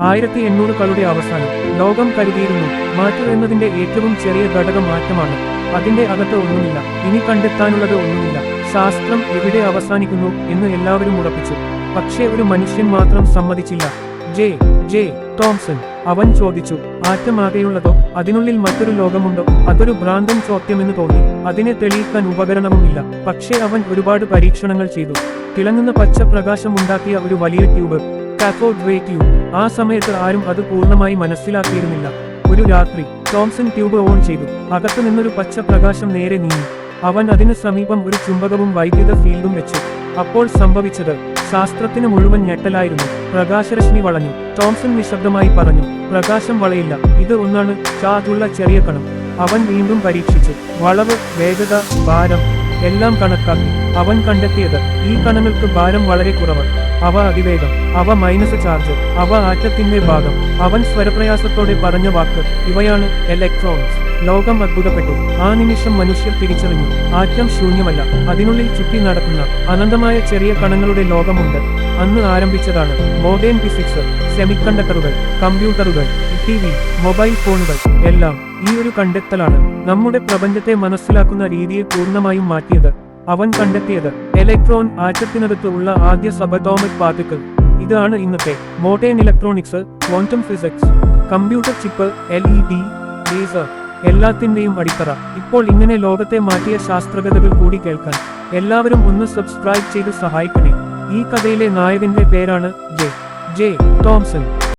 ആയിരത്തി എണ്ണൂറുകളുടെ അവസാനം ലോകം കരുതിയിരുന്നു മാറ്റു എന്നതിന്റെ ഏറ്റവും ചെറിയ ഘടകം മാറ്റമാണ്. അതിന്റെ അകത്ത് ഒന്നുമില്ല. ഇനി കണ്ടെത്താനുള്ളത് ഒന്നുമില്ല. ശാസ്ത്രം എവിടെ അവസാനിക്കുന്നു എന്ന് എല്ലാവരും ഉറപ്പിച്ചു. പക്ഷേ ഒരു മനുഷ്യൻ മാത്രം സമ്മതിച്ചില്ല. ജെ. ജെ. തോംസൺ അവൻ ചോദിച്ചു ആറ്റമാകെയുള്ളതോ? അതിനുള്ളിൽ മറ്റൊരു ലോകമുണ്ടോ? അതൊരു ഭ്രാന്തൻ ചോദ്യമെന്ന് തോന്നി. അതിനെ തെളിയിക്കാൻ ഉപകരണവുമില്ല. പക്ഷേ അവൻ ഒരുപാട് പരീക്ഷണങ്ങൾ ചെയ്തു. തിളങ്ങുന്ന പച്ച പ്രകാശം ഉണ്ടാക്കിയ ഒരു വലിയ ട്യൂബ്. കാഥോഡ് റേ ട്യൂബ് ആ സമയത്ത് ആരും അത് പൂർണമായി മനസ്സിലാക്കിയിരുന്നില്ല. ഒരു രാത്രി ടോംസൺ ട്യൂബ് ഓൺ ചെയ്തു. അകത്തു നിന്നൊരു പച്ച പ്രകാശം നേരെ നീങ്ങി. അവൻ അതിന് സമീപം ഒരു ചുംബകവും വൈദ്യുത ഫീൽഡും വെച്ചു. അപ്പോൾ സംഭവിച്ചത് ശാസ്ത്രത്തിന് മുഴുവൻ ഞെട്ടലായിരുന്നു. പ്രകാശരശ്മി വളഞ്ഞു. ടോംസൺ നിശബ്ദമായി പറഞ്ഞു പ്രകാശം വളയില്ല. ഇത് ഒന്നാണ് ചാതുള്ള ചെറിയ കണം. അവൻ വീണ്ടും പരീക്ഷിച്ചു. വളവ് വേഗത ഭാരം എല്ലാം കണക്കാക്കി അവൻ കണ്ടെത്തിയത് ഈ കണങ്ങൾക്ക് ഭാരം വളരെ കുറവ്. അവ അതിവേഗം അവ മൈനസ് ചാർജ് അവ ആറ്റത്തിന്റെ ഭാഗം. അവൻ സ്വരപ്രയാസത്തോടെ പറഞ്ഞ വാക്ക് ഇവയാണ് ഇലക്ട്രോൺസ് ലോകം അത്ഭുതപ്പെട്ടു. ആ നിമിഷം മനുഷ്യർ തിരിച്ചറിഞ്ഞു. ആറ്റം ശൂന്യമല്ല. അതിനുള്ളിൽ ചുറ്റി നടക്കുന്ന അനന്തമായ ചെറിയ കണങ്ങളുടെ ലോകമുണ്ട്. അന്ന് ആരംഭിച്ചതാണ് മോഡേൺ ഫിസിക്സ് സെമിക്കണ്ടക്ടറുകൾ കമ്പ്യൂട്ടറുകൾ ടി വി മൊബൈൽ ഫോണുകൾ എല്ലാം ഈ ഒരു കണ്ടെത്തലാണ്. നമ്മുടെ പ്രപഞ്ചത്തെ മനസ്സിലാക്കുന്ന രീതിയെ പൂർണമായും മാറ്റിയത്. അവൻ കണ്ടെത്തിയത് ഇലക്ട്രോൺ ആറ്റത്തിനകത്ത് ഉള്ള ആദ്യ സബറ്റോമിക് പാർട്ടിക്കിൾ ഇതാണ് ഇന്നത്തെ modern electronics quantum physics computer chip L E D laser എല്ലാത്തിന്റെയും അടിത്തറ. ഇപ്പോൾ ഇങ്ങനെ ലോകത്തെ മാറ്റിയ ശാസ്ത്രകഥകൾ കൂടി കേൾക്കാൻ എല്ലാവരും ഒന്ന് സബ്സ്ക്രൈബ് ചെയ്ത് സഹായിക്കണേ. ഈ കഥയിലെ നായകന്റെ പേരാണ് ജെ. ജെ. തോംസൺ.